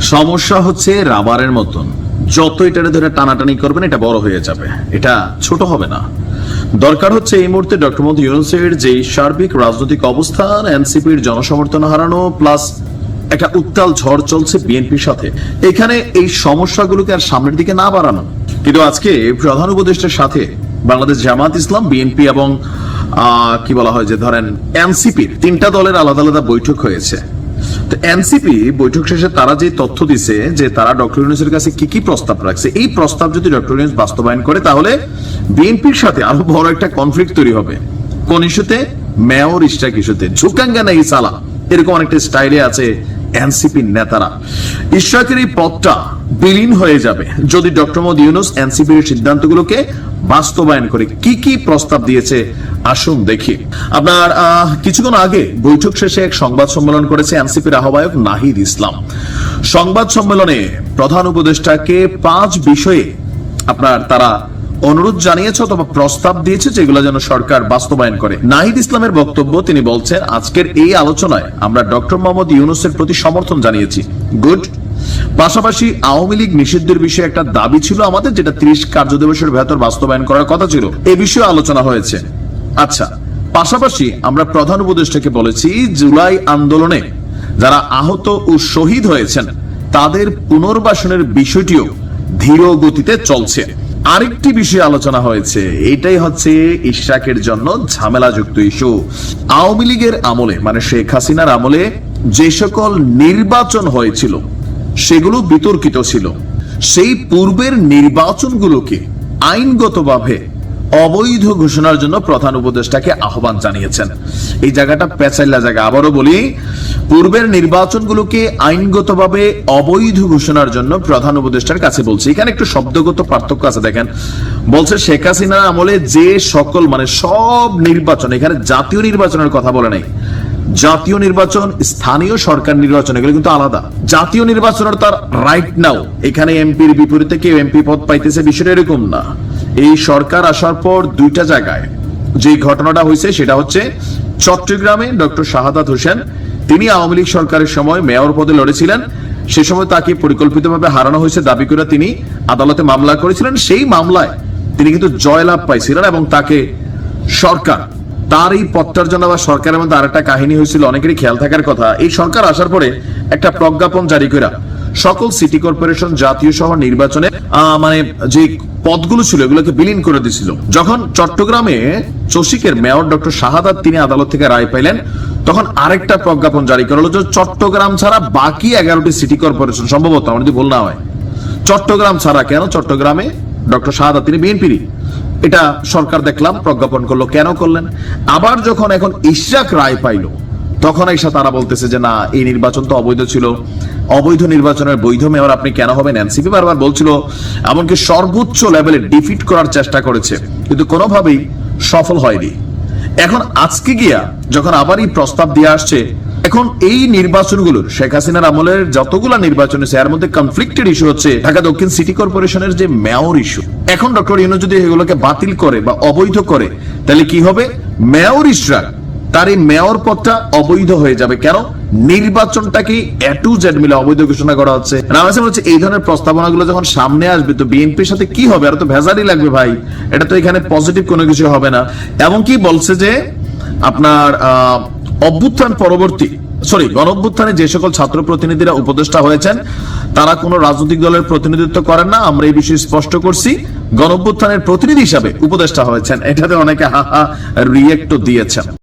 সমস্যা হচ্ছে রাবারের মতন। যত এটারে ধরে টানাটানি করবেন, এটা বড় হয়ে যাবে। এটা ছোট হবে না। দরকার হচ্ছে এই মুহূর্তে ডক্টর মোদী ইউনুসের যে সার্বিক রাজনৈতিক অবস্থান, এনসিপির জনসমর্থন হারানো, প্লাস একটা উত্তাল ঝড় চলছে বিএনপির সাথে। এখানে এই সমস্যাগুলোকে আর সামনের দিকে না বাড়ানো। কিন্তু আজকে প্রধান উপদেষ্টার সাথে বাংলাদেশ জামাত ইসলাম, বিএনপি এবং কি বলা হয় যে ধরেন এনসিপির তিনটা দলের আলাদা আলাদা বৈঠক হয়েছে। এনসিপি বৈঠক শেষে তারা যে তথ্য দিছে যে তারা ডক্টর ইউনুসের কাছে কি কি প্রস্তাব রাখছে, এই প্রস্তাব যদি ডক্টর ইউনুস বাস্তবায়ন করে, তাহলে বিএনপির সাথে আরও বড় একটা কনফ্লিক্ট তৈরি হবে। কোন ইস্যুতে? মেয়র ইস্টাক ইস্যুতে। ঝুকাঙ্গা না ইসালা এরকম অনেকটা স্টাইলে আছে এনসিপির নেতারা। ইশরাকের এই পথটা বিলীন হয়ে যাবে। যদি ডক্টর মোদী ইউনুস এনসিপির সিদ্ধান্তগুলোকে বাস্তবায়ন করে কি কি প্রস্তাব দিয়েছে, আসুন দেখি। আপনার কিছুক্ষণ আগে বৈঠক শেষে এক সংবাদ সম্মেলন করেছে এনসিপির আহ্বায়ক নাহিদ ইসলাম। সংবাদ সম্মেলনে প্রধান উপদেষ্টাকে পাঁচ বিষয়ে আপনার তারা অনুরোধ জানিয়েছে অথবা প্রস্তাব দিয়েছে যেগুলো যেন সরকার বাস্তবায়ন করে। নাহিদ ইসলামের বক্তব্য তিনি বলছেন, আজকের এই আলোচনায় আমরা ডক্টর মোহাম্মদ ইউনুসের প্রতি সমর্থন জানিয়েছি। গুড পাশাপাশি আওয়ামী লীগ নিষিদ্ধের বিষয়ে একটা দাবি ছিল আমাদের, যেটা ত্রিশ কার্যদিবসের ভেতর বাস্তবায়ন করার কথা ছিল। এ বিষয়ে আলোচনা হয়েছে। আচ্ছা পাশাপাশি আমরা প্রধান উপদেষ্টাকে বলেছি, জুলাই আন্দোলনে যারা আহত ও শহীদ হয়েছেন, তাদের পুনর্বাসনের বিষয়টিও ধীর গতিতে চলছে। আরেকটি বিষয়ে আলোচনা হয়েছে, এটাই হচ্ছে ইশরাকের জন্য ঝামেলাযুক্ত ইস্যু। আওয়ামী লীগের আমলে মানে শেখ হাসিনার আমলে যে সকল নির্বাচন হয়েছিল সেগুলো বিতর্কিত ছিল। সেই পূর্বের নির্বাচনগুলোকে আইনগতভাবে অবৈধ ঘোষণার জন্য প্রধান উপদেষ্টাকে আহ্বান জানিয়েছেন। এই জায়গাটা পেঁচাইলা জায়গা। আবারও বলি, পূর্বের নির্বাচনগুলোকে আইনগতভাবে অবৈধ ঘোষণার জন্য প্রধান উপদেষ্টার কাছে বলছে। এখানে একটু শব্দগত পার্থক্য আছে, দেখেন। বলছে, শেখ হাসিনার আমলে যে সকল মানে সব নির্বাচন, এখানে জাতীয় নির্বাচনের কথা বলে নাই। জাতীয় নির্বাচন, স্থানীয় সরকার নির্বাচন, এগুলো কিন্তু আলাদা। জাতীয় নির্বাচনের তার রাইট নাও এখানে এমপির বিপরীতে কেউ এমপি পদ পাইতেছে, বিষয়টা এরকম না। এই সরকার আসার পর দুইটা জায়গায় যে ঘটনাটা হয়েছে, সেটা হচ্ছে চট্টগ্রামে ডক্টর শাহাদাত হোসেন, তিনি আওয়ামী লীগ সরকারের সময় মেয়র পদে লড়েছিলেন। সে সময় তাকে পরিকল্পিতভাবে হারানো হয়েছে দাবি করে তিনি আদালতে মামলা করেছিলেন। সেই মামলায় তিনি কিন্তু জয়লাভ পাইছিলেন এবং তাকে সরকার তার এই পদটার জন্য আবার সরকারের মধ্যে আরেকটা কাহিনী হয়েছিল, অনেকেরই খেয়াল থাকার কথা। এই সরকার আসার পরে একটা প্রজ্ঞাপন জারি করে সকল সিটি কর্পোরেশন, জাতীয় শহর নির্বাচনে মানে যে পদগুলো ছিল, এগুলোকে বিলীন করে দিছিল। যখন চট্টগ্রামে চসিকের মেয়র ডক্টর শাহাদাত তিনি আদালত থেকে রায় পাইলেন, তখন আরেকটা প্রজ্ঞাপন জারি করা হলো যে চট্টগ্রাম ছাড়া বাকি এগারোটি সিটি কর্পোরেশন, সম্ভবত আমার যদি ভুল না হয়, চট্টগ্রাম ছাড়া কেন? চট্টগ্রামে ডক্টর শাহাদা তিনি বিএনপিরই। এটা সরকার দেখলাম, প্রজ্ঞাপন করল, কেন করলেন? আবার যখন এখন ইশরাক রায় পাইলো, তখন এসে তারা বলতেছে যে, না, এই নির্বাচন তো অবৈধ ছিল। অবৈধ নির্বাচনের বৈধ মেয়র আপনি কেন হবেন? এনসিপি বারবার বলছিল, এমনকি সর্বোচ্চ লেভেলে ডিফিট করার চেষ্টা করেছে, কিন্তু কোনোভাবেই সফল হয়নি। এখন আজকে গিয়া যখন আবার এই প্রস্তাব দিয়ে আসছে এখন এই নির্বাচনগুলোর শেখ হাসিনার আমলের যতগুলা নির্বাচন হয়েছে এর মধ্যে কনফ্লিক্টেড ইস্যু হচ্ছে ঢাকা দক্ষিণ সিটি কর্পোরেশনের যে মেয়র ইস্যু এখন ডক্টর ইউনুস যদি এগুলোকে বাতিল করে বা অবৈধ করে তাহলে কি হবে? মেয়র ইশরাক তার এই মেয়র পদটা অবৈধ হয়ে যাবে। কেন? নির্বাচনটাকে এ টু জেড মিলে অবৈধ ঘোষণা করা হচ্ছে? রামেশ হচ্ছে এই ধরনের প্রস্তাবনাগুলো যখন সামনে আসবে তো বিএনপির সাথে কি হবে? আর তো ভেজালই লাগবে ভাই। এটা তো এখানে পজিটিভ কোনো কিছু হবে না। এবং কি বলছে যে আপনার আহ, অভ্যুত্থান পরবর্তী সরি গণ যে সকল ছাত্র প্রতিনিধিরা উপদেষ্টা হয়েছেন, তারা কোনো রাজনৈতিক দলের প্রতিনিধিত্ব করেন না। আমরা এই বিষয়ে স্পষ্ট করছি। গণ অভ্যুত্থানের প্রতিনিধি হিসাবে উপদেষ্টা হয়েছেন। এটাতে অনেকে হা হা রিয়েক্টও দিয়েছেন।